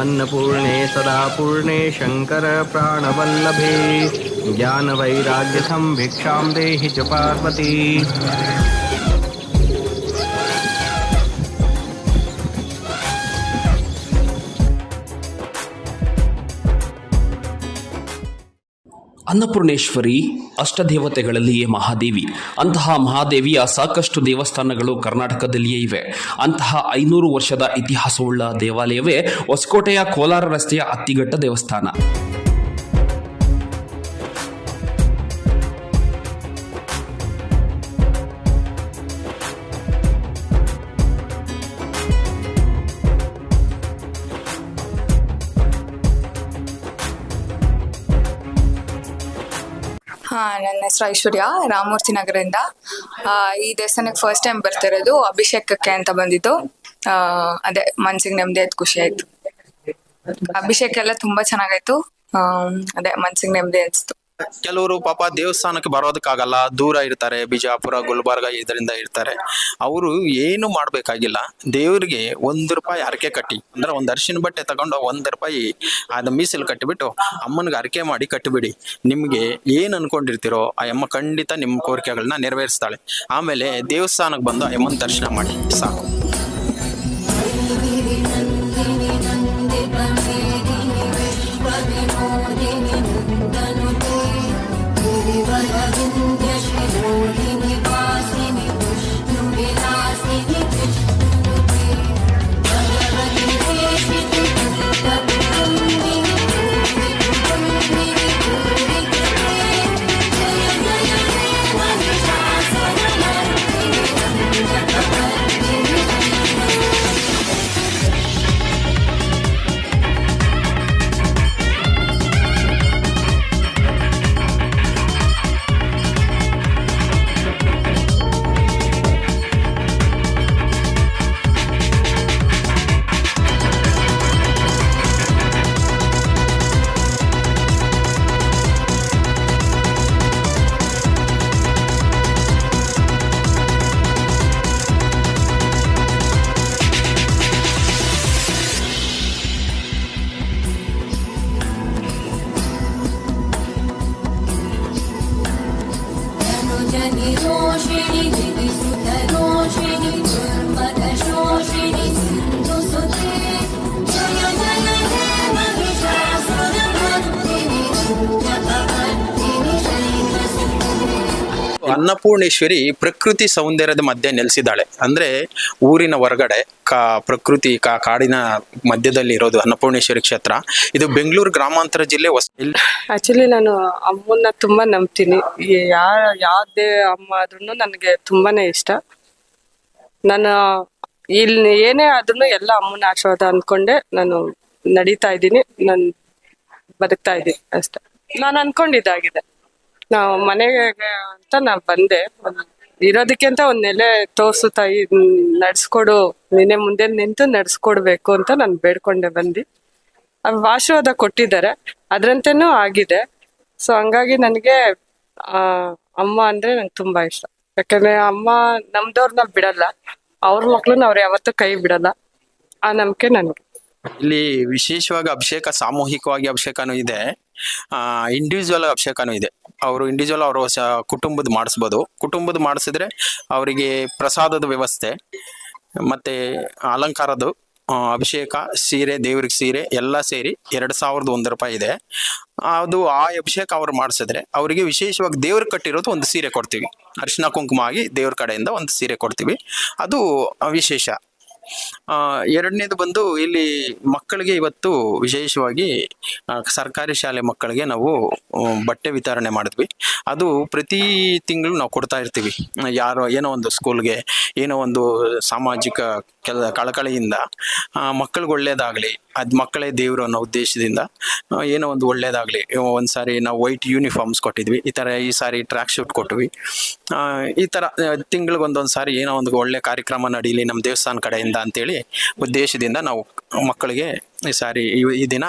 अन्नपूर्णे सदा पूर्णे शङ्करप्राणवल्लभे ज्ञानवैराग्यसंभिक्षां देहि च पार्वती ಅನ್ನಪೂರ್ಣೇಶ್ವರಿ ಅಷ್ಟದೇವತೆಗಳಲ್ಲಿಯೇ ಮಹಾದೇವಿ. ಅಂತಹ ಮಹಾದೇವಿಯ ಸಾಕಷ್ಟು ದೇವಸ್ಥಾನಗಳು ಕರ್ನಾಟಕದಲ್ಲಿಯೇ ಇವೆ. ಅಂತಹ ಐನೂರು ವರ್ಷದ ಇತಿಹಾಸವುಳ್ಳ ದೇವಾಲಯವೇ ಹೊಸಕೋಟೆಯ ಕೋಲಾರ ರಸ್ತೆಯ ಅತ್ತಿಘಟ್ಟ ದೇವಸ್ಥಾನ. ಹಾ ನನ್ನ ಹೆಸರು ಐಶ್ವರ್ಯ ರಾಮಮೂರ್ತಿ ನಗರದಿಂದ. ಆ, ಈ ದೇವಸ್ಥಾನಕ್ಕೆ ಫಸ್ಟ್ ಟೈಮ್ ಬರ್ತಿರೋದು ಅಭಿಷೇಕಕ್ಕೆ ಅಂತ ಬಂದಿದ್ದು. ಆ, ಅದೇ ಮನ್ಸಿಗೆ ನೆಮ್ಮದಿ ಆಯ್ತು ಖುಷಿ ಆಯ್ತು. ಅಭಿಷೇಕ ಎಲ್ಲ ತುಂಬಾ ಚೆನ್ನಾಗಾಯ್ತು. ಆ, ಅದೇ ಮನ್ಸಿಗೆ ನೆಮ್ಮದಿ ಅನ್ಸ್ತು. ಕೆಲವರು ಪಾಪ ದೇವಸ್ಥಾನಕ್ಕೆ ಬರೋದಕ್ಕಾಗಲ್ಲ, ದೂರ ಇರ್ತಾರೆ, ಬಿಜಾಪುರ, ಗುಲ್ಬರ್ಗ ಇದರಿಂದ ಇರ್ತಾರೆ. ಅವರು ಏನು ಮಾಡಬೇಕಾಗಿಲ್ಲ. ದೇವರಿಗೆ ಒಂದು ರೂಪಾಯಿ ಹರಕೆ ಕಟ್ಟಿ, ಅಂದ್ರೆ ಒಂದು ಅರಿಶಿನ ಬಟ್ಟೆ ತಗೊಂಡು ಒಂದು ರೂಪಾಯಿ ಅದ ಮೀಸಲು ಕಟ್ಟಿಬಿಟ್ಟು ಅಮ್ಮನಿಗೆ ಹರಕೆ ಮಾಡಿ ಕಟ್ಟಿಬಿಡಿ. ನಿಮಗೆ ಏನು ಅನ್ಕೊಂಡಿರ್ತೀರೋ ಆ ಅಮ್ಮ ಖಂಡಿತ ನಿಮ್ಮ ಕೋರಿಕೆಗಳನ್ನ ನೆರವೇರಿಸ್ತಾಳೆ. ಆಮೇಲೆ ದೇವಸ್ಥಾನಕ್ಕೆ ಬಂದು ಅಮ್ಮನ ದರ್ಶನ ಮಾಡಿ, ಸಾಕು. дочери, ты без тебя дочери, ಅನ್ನಪೂರ್ಣೇಶ್ವರಿ ಪ್ರಕೃತಿ ಸೌಂದರ್ಯದ ಮಧ್ಯೆ ನೆಲೆಸಿದ್ದಾಳೆ. ಅಂದ್ರೆ ಊರಿನ ಹೊರಗಡೆ ಕಾ, ಪ್ರಕೃತಿ ಕಾ, ಕಾಡಿನ ಮಧ್ಯದಲ್ಲಿ ಇರೋದು ಅನ್ನಪೂರ್ಣೇಶ್ವರಿ ಕ್ಷೇತ್ರ. ಇದು ಬೆಂಗಳೂರು ಗ್ರಾಮಾಂತರ ಜಿಲ್ಲೆ ಆಕ್ಚುಲಿ ನಾನು ಅಮ್ಮನ್ನ ತುಂಬಾ ನಂಬ್ತೀನಿ. ಯಾವ್ದೇ ಅಮ್ಮ ಆದ್ರೂ ನನಗೆ ತುಂಬಾನೇ ಇಷ್ಟ. ನಾನು ಇಲ್ಲಿ ಏನೇ ಆದ್ರೂ ಎಲ್ಲ ಅಮ್ಮನ ಆಶೀರ್ವಾದ ಅನ್ಕೊಂಡೆ ನಾನು ನಡೀತಾ ಇದ್ದೀನಿ. ನಾನು ಬದುಕ್ತಾ ಇದ್ದೀನಿ ಅಷ್ಟೆ. ನಾನು ಅನ್ಕೊಂಡಿದ್ದಾಗಿದೆ ನಾವು ಮನೆಗೆ ಅಂತ ನಾ ಬಂದೆ. ಇರೋದಕ್ಕೆ ಅಂತ ಒಂದ್ ನೆಲೆ ತೋರ್ಸು ತಾಯಿ ನಡ್ಸ್ಕೊಡು, ನಿನ್ನೆ ಮುಂದೆ ನಿಂತು ನಡ್ಸ್ಕೊಡ್ಬೇಕು ಅಂತ ನಾನು ಬೇಡ್ಕೊಂಡೆ ಬಂದು. ಆಶೀರ್ವಾದ ಕೊಟ್ಟಿದ್ದಾರೆ. ಅದ್ರಂತೆನೂ ಆಗಿದೆ. ಸೊ ಹಂಗಾಗಿ ನನಗೆ, ಆ, ಅಮ್ಮ ಅಂದ್ರೆ ನಂಗೆ ತುಂಬಾ ಇಷ್ಟ. ಯಾಕಂದ್ರೆ ಅಮ್ಮ ನಮ್ದವ್ರನ್ನ ಬಿಡಲ್ಲ. ಅವ್ರ ಮಕ್ಳನ್ನ ಅವ್ರು ಯಾವತ್ತೂ ಕೈ ಬಿಡಲ್ಲ. ಆ ನಂಬಿಕೆ ನನಗೆ. ಇಲ್ಲಿ ವಿಶೇಷವಾಗಿ ಅಭಿಷೇಕ, ಸಾಮೂಹಿಕವಾಗಿ ಅಭಿಷೇಕನೂ ಇದೆ. ಇಂಡಿವಿಜುವಲ್ ಅಭಿಷೇಕನೂ ಇದೆ. ಅವರು ಇಂಡಿವಿಜುವಲ್ ಅವರು ಕುಟುಂಬದ ಮಾಡಿಸ್ಬೋದು. ಕುಟುಂಬದ ಮಾಡಿಸಿದ್ರೆ ಅವರಿಗೆ ಪ್ರಸಾದದ ವ್ಯವಸ್ಥೆ, ಮತ್ತೆ ಅಲಂಕಾರದ್ದು ಅಭಿಷೇಕ, ಸೀರೆ, ದೇವ್ರಿಗೆ ಸೀರೆ ಎಲ್ಲ ಸೇರಿ ಎರಡು ಸಾವಿರದ ಒಂದು ರೂಪಾಯಿ ಇದೆ. ಅದು ಆ ಅಭಿಷೇಕ ಅವ್ರು ಮಾಡಿಸಿದ್ರೆ ಅವರಿಗೆ ವಿಶೇಷವಾಗಿ ದೇವ್ರಿಗೆ ಕಟ್ಟಿರೋದು ಒಂದು ಸೀರೆ ಕೊಡ್ತೀವಿ. ಅರಿಶಿನ ಕುಂಕುಮ ಆಗಿ ದೇವ್ರ ಕಡೆಯಿಂದ ಒಂದು ಸೀರೆ ಕೊಡ್ತೀವಿ. ಅದು ವಿಶೇಷ. ಆ, ಎರಡನೇದು ಬಂದು ಇಲ್ಲಿ ಮಕ್ಕಳಿಗೆ ಇವತ್ತು ವಿಶೇಷವಾಗಿ ಸರ್ಕಾರಿ ಶಾಲೆ ಮಕ್ಕಳಿಗೆ ನಾವು ಬಟ್ಟೆ ವಿತರಣೆ ಮಾಡಿದ್ವಿ. ಅದು ಪ್ರತಿ ತಿಂಗಳು ನಾವು ಕೊಡ್ತಾ ಇರ್ತೀವಿ. ಯಾರೋ ಏನೋ ಒಂದು ಸ್ಕೂಲ್ಗೆ ಏನೋ ಒಂದು ಸಾಮಾಜಿಕ ಕೆಲ ಕಳಕಳಿಯಿಂದ ಮಕ್ಕಳಿಗೆ ಒಳ್ಳೇದಾಗಲಿ, ಅದು ಮಕ್ಕಳೇ ದೇವರು ಅನ್ನೋ ಉದ್ದೇಶದಿಂದ ಏನೋ ಒಂದು ಒಳ್ಳೇದಾಗಲಿ ಒಂದು ಸಾರಿ ನಾವು ವೈಟ್ ಯೂನಿಫಾರ್ಮ್ಸ್ ಕೊಟ್ಟಿದ್ವಿ, ಈ ಥರ ಈ ಸಾರಿ ಟ್ರ್ಯಾಕ್ ಶೂಟ್ ಕೊಟ್ವಿ. ಈ ಥರ ತಿಂಗಳಿಗೆ ಒಂದೊಂದು ಸಾರಿ ಏನೋ ಒಂದು ಒಳ್ಳೆ ಕಾರ್ಯಕ್ರಮ ನಡೀಲಿ ನಮ್ಮ ದೇವಸ್ಥಾನ ಕಡೆಯಿಂದ ಅಂತೇಳಿ ಉದ್ದೇಶದಿಂದ ನಾವು ಮಕ್ಕಳಿಗೆ ಈ ಸಾರಿ ಈ- ದಿನ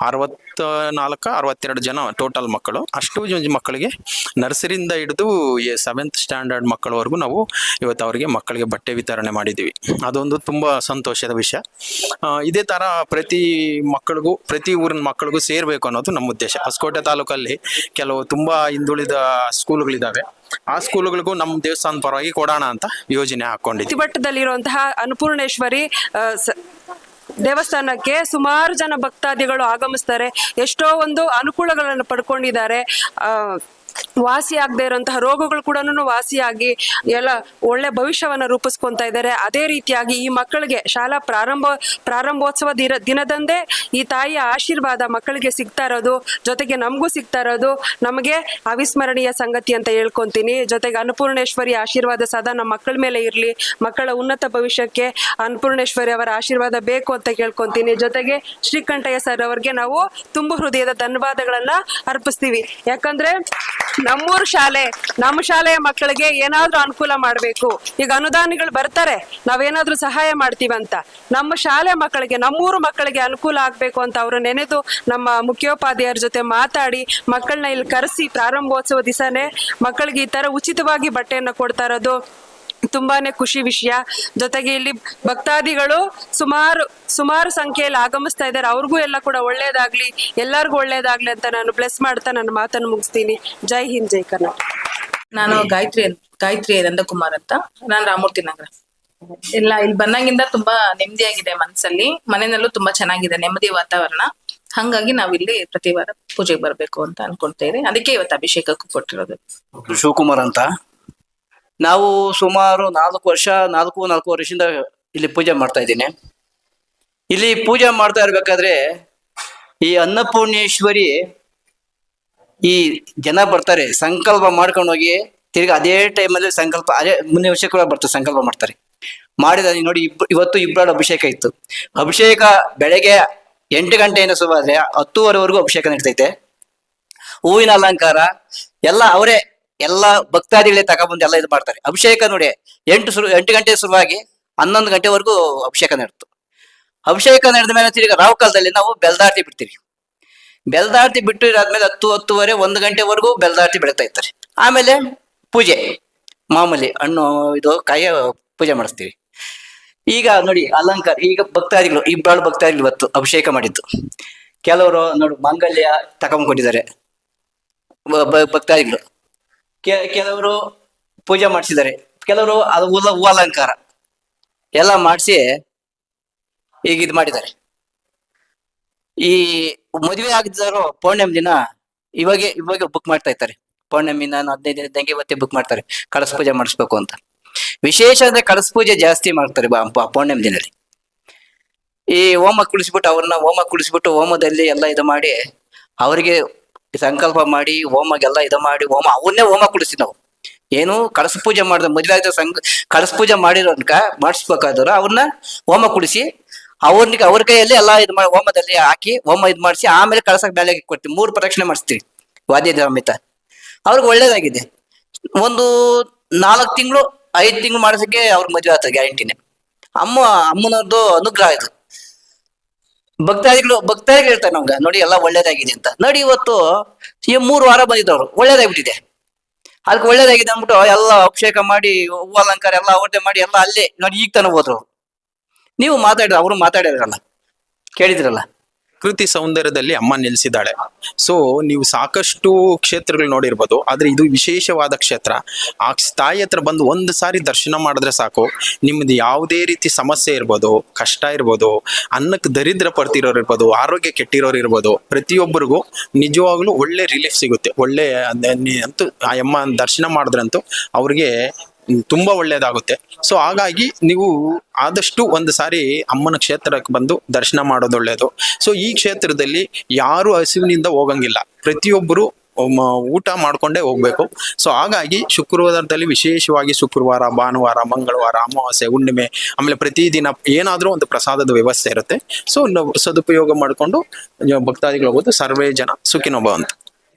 ಅರವತ್ತ ನಾಲ್ಕು ಅರವತ್ತೆರಡು ಜನ ಟೋಟಲ್ ಮಕ್ಕಳು. ಅಷ್ಟು ಮಕ್ಕಳಿಗೆ ನರ್ಸರಿಯಿಂದ ಹಿಡಿದು ಸೆವೆಂತ್ ಸ್ಟ್ಯಾಂಡರ್ಡ್ ಮಕ್ಕಳವರೆಗೂ ನಾವು ಇವತ್ತು ಅವರಿಗೆ ಮಕ್ಕಳಿಗೆ ಬಟ್ಟೆ ವಿತರಣೆ ಮಾಡಿದ್ದೀವಿ. ಅದೊಂದು ತುಂಬ ಸಂತೋಷದ ವಿಷಯ. ಇದೇ ಥರ ಪ್ರತಿ ಮಕ್ಕಳಿಗೂ, ಪ್ರತಿ ಊರಿನ ಮಕ್ಕಳಿಗೂ ಸೇರಬೇಕು ಅನ್ನೋದು ನಮ್ಮ ಉದ್ದೇಶ. ಹೊಸಕೋಟೆ ತಾಲೂಕಲ್ಲಿ ಕೆಲವು ತುಂಬ ಹಿಂದುಳಿದ ಸ್ಕೂಲ್ಗಳಿದ್ದಾವೆ. ಆ ಸ್ಕೂಲ್ಗಳಿಗೂ ನಮ್ಮ ದೇವಸ್ಥಾನದ ಪರವಾಗಿ ಕೊಡೋಣ ಅಂತ ಯೋಜನೆ ಹಾಕೊಂಡಿದ್ದೀವಿ ಪ್ರತಿಭಟ್ಟದಲ್ಲಿರುವಂತಹ ಅನ್ನಪೂರ್ಣೇಶ್ವರಿ ದೇವಸ್ಥಾನಕ್ಕೆ ಸುಮಾರು ಜನ ಭಕ್ತಾದಿಗಳು ಆಗಮಿಸ್ತಾರೆ. ಎಷ್ಟೋ ಒಂದು ಅನುಕೂಲಗಳನ್ನು ಪಡ್ಕೊಂಡಿದ್ದಾರೆ. ವಾಸಿಯಾಗದೇ ವಾಸಿ ಆಗದೆ ಇರುವಂತಹ ರೋಗಗಳು ಕೂಡ ವಾಸಿಯಾಗಿ ಎಲ್ಲ ಒಳ್ಳೆ ಭವಿಷ್ಯವನ್ನ ರೂಪಿಸ್ಕೊಂತ ಇದ್ದಾರೆ. ಅದೇ ರೀತಿಯಾಗಿ ಈ ಮಕ್ಕಳಿಗೆ ಶಾಲಾ ಪ್ರಾರಂಭ, ಪ್ರಾರಂಭೋತ್ಸವ ದಿನ ದಿನದಂದೇ ಈ ತಾಯಿಯ ಆಶೀರ್ವಾದ ಮಕ್ಕಳಿಗೆ ಸಿಗ್ತಾ ಇರೋದು, ಜೊತೆಗೆ ನಮಗೂ ಸಿಗ್ತಾ ಇರೋದು. ನಮಗೆ ಅವಿಸ್ಮರಣೀಯ ಸಂಗತಿ ಅಂತ ಹೇಳ್ಕೊಂತೀನಿ. ಜೊತೆಗೆ ಅನ್ನಪೂರ್ಣೇಶ್ವರಿ ಆಶೀರ್ವಾದ ಸದಾ ನಮ್ಮ ಮಕ್ಕಳ ಮೇಲೆ ಇರಲಿ. ಮಕ್ಕಳ ಉನ್ನತ ಭವಿಷ್ಯಕ್ಕೆ ಅನ್ನಪೂರ್ಣೇಶ್ವರಿ ಅವರ ಆಶೀರ್ವಾದ ಬೇಕು ಕೇಳ್ಕೊಂತೀನಿ. ಜೊತೆಗೆ ಶ್ರೀಕಂಠಯ್ಯ ಸರ್ ಅವರಿಗೆ ನಾವು ತುಂಬು ಹೃದಯದ ಧನ್ಯವಾದಗಳನ್ನ ಅರ್ಪಿಸ್ತೀವಿ. ಯಾಕಂದ್ರೆ ನಮ್ಮೂರು ಶಾಲೆ, ನಮ್ಮ ಶಾಲೆಯ ಮಕ್ಕಳಿಗೆ ಏನಾದ್ರೂ ಅನುಕೂಲ ಮಾಡಬೇಕು. ಈಗ ಅನುದಾನಿಗಳು ಬರ್ತಾರೆ, ನಾವೇನಾದ್ರೂ ಸಹಾಯ ಮಾಡ್ತೀವಂತ ನಮ್ಮ ಶಾಲೆ ಮಕ್ಕಳಿಗೆ, ನಮ್ಮೂರು ಮಕ್ಕಳಿಗೆ ಅನುಕೂಲ ಆಗ್ಬೇಕು ಅಂತ ಅವರು ನೆನೆದು ನಮ್ಮ ಮುಖ್ಯೋಪಾಧ್ಯಾಯರ ಜೊತೆ ಮಾತಾಡಿ, ಮಕ್ಕಳನ್ನ ಇಲ್ಲಿ ಕರೆಸಿ ಪ್ರಾರಂಭೋತ್ಸವ ದಿವಸನೇ ಮಕ್ಕಳಿಗೆ ಈ ತರ ಉಚಿತವಾಗಿ ಬಟ್ಟೆಯನ್ನು ಕೊಡ್ತಾ ಇರೋದು. ತುಂಬಾನೇ ಖುಷಿ ವಿಷಯ. ಜೊತೆಗೆ ಇಲ್ಲಿ ಭಕ್ತಾದಿಗಳು ಸುಮಾರು ಸುಮಾರು ಸಂಖ್ಯೆಯಲ್ಲಿ ಆಗಮಿಸ್ತಾ ಇದ್ದಾರೆ. ಅವ್ರಿಗೂ ಎಲ್ಲ ಕೂಡ ಒಳ್ಳೇದಾಗ್ಲಿ ಎಲ್ಲರಿಗೂ ಒಳ್ಳೇದಾಗ್ಲಿ ಅಂತ ನಾನು ಬ್ಲೆಸ್ ಮಾಡ್ತಾ ನನ್ನ ಮಾತನ್ನು ಮುಗಿಸ್ತೀನಿ. ಜೈ ಹಿಂದ್ ಜೈ ಕರ್ನಾಟಕ. ನಾನು ಗಾಯತ್ರಿ ಗಾಯತ್ರಿ ನಂದಕುಮಾರ್ ಅಂತ. ನಾನು ರಾಮೂರ್ತಿ ನಗರ. ಇಲ್ಲ ಇಲ್ಲಿ ಬಂದಾಗಿಂದ ತುಂಬಾ ನೆಮ್ಮದಿಯಾಗಿದೆ ಮನಸ್ಸಲ್ಲಿ ಮನೆಯಲ್ಲೂ ತುಂಬಾ ಚೆನ್ನಾಗಿದೆ ನೆಮ್ಮದಿ ವಾತಾವರಣ. ಹಂಗಾಗಿ ನಾವಿಲ್ಲಿ ಪ್ರತಿ ವಾರ ಪೂಜೆಗೆ ಬರ್ಬೇಕು ಅಂತ ಅನ್ಕೊಳ್ತೇವೆ ಅದಕ್ಕೆ ಇವತ್ತು ಅಭಿಷೇಕಕ್ಕೂ ಕೊಟ್ಟಿರೋದು. ಶಿವಕುಮಾರ್ ಅಂತ. ನಾವು ಸುಮಾರು ನಾಲ್ಕು ವರ್ಷ, ನಾಲ್ಕು ನಾಲ್ಕು ವರ್ಷದಿಂದ ಇಲ್ಲಿ ಪೂಜೆ ಮಾಡ್ತಾ ಇದ್ದೀನಿ. ಇಲ್ಲಿ ಪೂಜೆ ಮಾಡ್ತಾ ಇರ್ಬೇಕಾದ್ರೆ ಈ ಅನ್ನಪೂರ್ಣೇಶ್ವರಿ ಈ ಜನ ಬರ್ತಾರೆ, ಸಂಕಲ್ಪ ಮಾಡ್ಕೊಂಡು ಹೋಗಿ ತಿರ್ಗಿ ಅದೇ ಟೈಮಲ್ಲಿ ಸಂಕಲ್ಪ, ಅದೇ ಮುಂದಿನ ವರ್ಷ ಕೂಡ ಬರ್ತಾರೆ, ಸಂಕಲ್ಪ ಮಾಡ್ತಾರೆ. ಮಾಡಿದ ನೋಡಿ, ಇಬ್, ಇವತ್ತು ಇಬ್ಬರಾಡು ಅಭಿಷೇಕ ಇತ್ತು. ಅಭಿಷೇಕ ಬೆಳಗ್ಗೆ ಎಂಟು ಗಂಟೆಯಿಂದ ಶುರುವಾದ್ರೆ ಹತ್ತುವರೆವರೆಗೂ ಅಭಿಷೇಕ ನಡೀತೈತೆ. ಹೂವಿನ ಅಲಂಕಾರ, ಎಲ್ಲ ಅವರೇ ಎಲ್ಲ ಭಕ್ತಾದಿಗಳೇ ತಗೊಬಂದು ಎಲ್ಲ ಇದು ಮಾಡ್ತಾರೆ. ಅಭಿಷೇಕ ನೋಡಿ, ಎಂಟು ಶುರು ಎಂಟು ಗಂಟೆ ಶುರುವಾಗಿ ಹನ್ನೊಂದು ಗಂಟೆವರೆಗೂ ಅಭಿಷೇಕ ನಡೆತು. ಅಭಿಷೇಕ ನಡೆದ ಮೇಲೆ ತಿರ್ಗಿ ರಾವ್ ಕಾಲದಲ್ಲಿ ನಾವು ಬೆಲ್ದಾರ್ತಿ ಬಿಡ್ತೀವಿ. ಬೆಲ್ದಾರ್ತಿ ಬಿಟ್ಟು ಇದಾದ್ಮೇಲೆ ಹತ್ತು, ಹತ್ತುವರೆ, ಒಂದು ಗಂಟೆವರೆಗೂ ಬೆಲ್ದಾರ್ತಿ ಬೆಳಿತಾ ಇರ್ತಾರೆ. ಆಮೇಲೆ ಪೂಜೆ, ಮಾಮೂಲಿ ಹಣ್ಣು, ಇದು, ಕಾಯಿ ಪೂಜೆ ಮಾಡಿಸ್ತೀವಿ. ಈಗ ನೋಡಿ, ಅಲಂಕಾರ, ಈಗ ಭಕ್ತಾದಿಗಳು ಇಬ್ಬರು ಭಕ್ತಾದಿಗಳು ಇವತ್ತು ಅಭಿಷೇಕ ಮಾಡಿದ್ದು. ಕೆಲವರು ನೋಡು, ಮಾಂಗಲ್ಯ ತಗೊಂಡ್ಕೊಂಡಿದ್ದಾರೆ ಭಕ್ತಾದಿಗಳು. ಕೆ- ಕೆಲವರು ಪೂಜೆ ಮಾಡಿಸಿದ್ದಾರೆ. ಕೆಲವರು ಅದು ಹೂಲ ಹೂ ಅಲಂಕಾರ ಎಲ್ಲ ಮಾಡಿಸಿ ಈಗ ಇದು ಮಾಡಿದ್ದಾರೆ. ಈ ಮದುವೆ ಆಗಿದ್ದಾರೋ ಪೌರ್ಣಿಮೆ ದಿನ ಇವಾಗೆ, ಇವಾಗ ಬುಕ್ ಮಾಡ್ತಾ ಇರ್ತಾರೆ ಪೌರ್ಣಿಮೆ ನಾನು ಹದಿನೈದು ದಿನದಂಗೆ ಇವತ್ತೇ ಬುಕ್ ಮಾಡ್ತಾರೆ. ಕಳಸ ಪೂಜೆ ಮಾಡಿಸ್ಬೇಕು ಅಂತ. ವಿಶೇಷ ಅಂದ್ರೆ ಕಳಸ ಪೂಜೆ ಜಾಸ್ತಿ ಮಾಡ್ತಾರೆ ಪೌರ್ಣಮಿ ದಿನದಲ್ಲಿ. ಈ ಹೋಮ ಕುಳಿಸ್ಬಿಟ್ಟು ಅವ್ರನ್ನ ಹೋಮ ಕುಳಿಸ್ಬಿಟ್ಟು ಹೋಮದಲ್ಲಿ ಎಲ್ಲ ಇದು ಮಾಡಿ ಅವರಿಗೆ ಸಂಕಲ್ಪ ಮಾಡಿ, ಹೋಮಗೆಲ್ಲ ಇದು ಮಾಡಿ, ಹೋಮ, ಅವನ್ನೇ ಹೋಮ ಕುಡಿಸಿ ನಾವು. ಏನು, ಕಳಸ ಪೂಜೆ ಮಾಡಿದ, ಮದುವೆ ಆಗಿದ ಸಂಘ ಕಳಸ ಪೂಜೆ ಮಾಡಿರೋನ್ಕ ಮಾಡಿಸ್ಬೇಕಾದ್ರೆ ಅವ್ರನ್ನ ಹೋಮ ಕುಡಿಸಿ ಅವ್ರಿಗೆ ಅವ್ರ ಕೈಯಲ್ಲಿ ಎಲ್ಲ ಇದು ಮಾಡಿ ಹೋಮದಲ್ಲಿ ಹಾಕಿ, ಹೋಮ ಇದು ಮಾಡಿಸಿ, ಆಮೇಲೆ ಕಳಸಕ್ಕೆ ಮೇಲೆ ಕೊಡ್ತೀವಿ ಮೂರು ಪ್ರದಕ್ಷಿಣೆ ಮಾಡಿಸ್ತೀವಿ, ವಾದ್ಯ ಸಮೇತ ಅವ್ರಿಗೆ ಒಳ್ಳೇದಾಗಿದೆ. ಒಂದು ನಾಲ್ಕು ತಿಂಗಳು, ಐದು ತಿಂಗಳು ಮಾಡಿಸಕ್ಕೆ ಅವ್ರಿಗೆ ಮದುವೆ ಆಗ್ತದೆ ಗ್ಯಾರಂಟಿನೇ. ಅಮ್ಮ ಅಮ್ಮನವ್ರದ್ದು ಅನುಗ್ರಹ ಇದು. ಭಕ್ತಾದಿಗಳು ಭಕ್ತಾದಿಗಳು ಹೇಳ್ತಾರೆ ನಮ್ಗೆ, ನೋಡಿ ಎಲ್ಲ ಒಳ್ಳೇದಾಗಿದೆ ಅಂತ. ನೋಡಿ ಇವತ್ತು ಈ ಮೂರು ವಾರ ಬಂದಿದ್ದವ್ರು, ಒಳ್ಳೇದಾಗ್ಬಿಟ್ಟಿದೆ. ಅದಕ್ಕೆ ಒಳ್ಳೇದಾಗಿದೆ ಅಂದ್ಬಿಟ್ಟು ಎಲ್ಲ ಅಭಿಷೇಕ ಮಾಡಿ ಹೂ ಅಲಂಕಾರ ಎಲ್ಲ ಅವ್ರದ್ದೇ ಮಾಡಿ ಎಲ್ಲ ಅಲ್ಲೇ, ನೋಡಿ ಈಗ ತಾನೇ ಹೋದ್ರು. ನೀವು ಮಾತಾಡಿದ್ರೆ, ಅವರು ಮಾತಾಡಿದ್ರಲ್ಲ, ಕೇಳಿದ್ರಲ್ಲ. ಪ್ರಕೃತಿ ಸೌಂದರ್ಯದಲ್ಲಿ ಅಮ್ಮ ನಿಲ್ಲಿಸಿದ್ದಾಳೆ ಸೊ ನೀವು ಸಾಕಷ್ಟು ಕ್ಷೇತ್ರಗಳು ನೋಡಿರ್ಬೋದು, ಆದರೆ ಇದು ವಿಶೇಷವಾದ ಕ್ಷೇತ್ರ. ಆ ತಾಯಿ ಹತ್ರ ಬಂದು ಒಂದು ಸಾರಿ ದರ್ಶನ ಮಾಡಿದ್ರೆ ಸಾಕು. ನಿಮ್ಮದು ಯಾವುದೇ ರೀತಿ ಸಮಸ್ಯೆ ಇರ್ಬೋದು, ಕಷ್ಟ ಇರ್ಬೋದು, ಅನ್ನಕ್ಕೆ ದರಿದ್ರ ಪಡ್ತಿರೋರು ಇರ್ಬೋದು, ಆರೋಗ್ಯ ಕೆಟ್ಟಿರೋರು ಇರ್ಬೋದು, ಪ್ರತಿಯೊಬ್ಬರಿಗೂ ನಿಜವಾಗ್ಲೂ ಒಳ್ಳೆ ರಿಲೀಫ್ ಸಿಗುತ್ತೆ. ಒಳ್ಳೆ ಅಂತೂ ಆ ಅಮ್ಮ ದರ್ಶನ ಮಾಡಿದ್ರಂತೂ ಅವ್ರಿಗೆ ತುಂಬಾ ಒಳ್ಳೇದಾಗುತ್ತೆ. ಸೊ ಹಾಗಾಗಿ ನೀವು ಆದಷ್ಟು ಒಂದು ಸಾರಿ ಅಮ್ಮನ ಕ್ಷೇತ್ರಕ್ಕೆ ಬಂದು ದರ್ಶನ ಮಾಡೋದು ಒಳ್ಳೇದು. ಸೊ ಈ ಕ್ಷೇತ್ರದಲ್ಲಿ ಯಾರು ಹಸಿವಿನಿಂದ ಹೋಗಂಗಿಲ್ಲ. ಪ್ರತಿಯೊಬ್ಬರು ಊಟ ಮಾಡ್ಕೊಂಡೇ ಹೋಗ್ಬೇಕು. ಸೊ ಹಾಗಾಗಿ ಶುಕ್ರವಾರದಲ್ಲಿ ವಿಶೇಷವಾಗಿ ಶುಕ್ರವಾರ, ಭಾನುವಾರ, ಮಂಗಳವಾರ, ಅಮಾವಾಸ್ಯೆ, ಹುಣ್ಣಿಮೆ, ಆಮೇಲೆ ಪ್ರತಿದಿನ ಏನಾದರೂ ಒಂದು ಪ್ರಸಾದದ ವ್ಯವಸ್ಥೆ ಇರುತ್ತೆ. ಸೊ ಸದುಪಯೋಗ ಮಾಡಿಕೊಂಡು ಭಕ್ತಾದಿಗಳು ಹೋಗೋದು ಸರ್ವೇ ಜನ ಸುಖಿನೋಭವಂತ.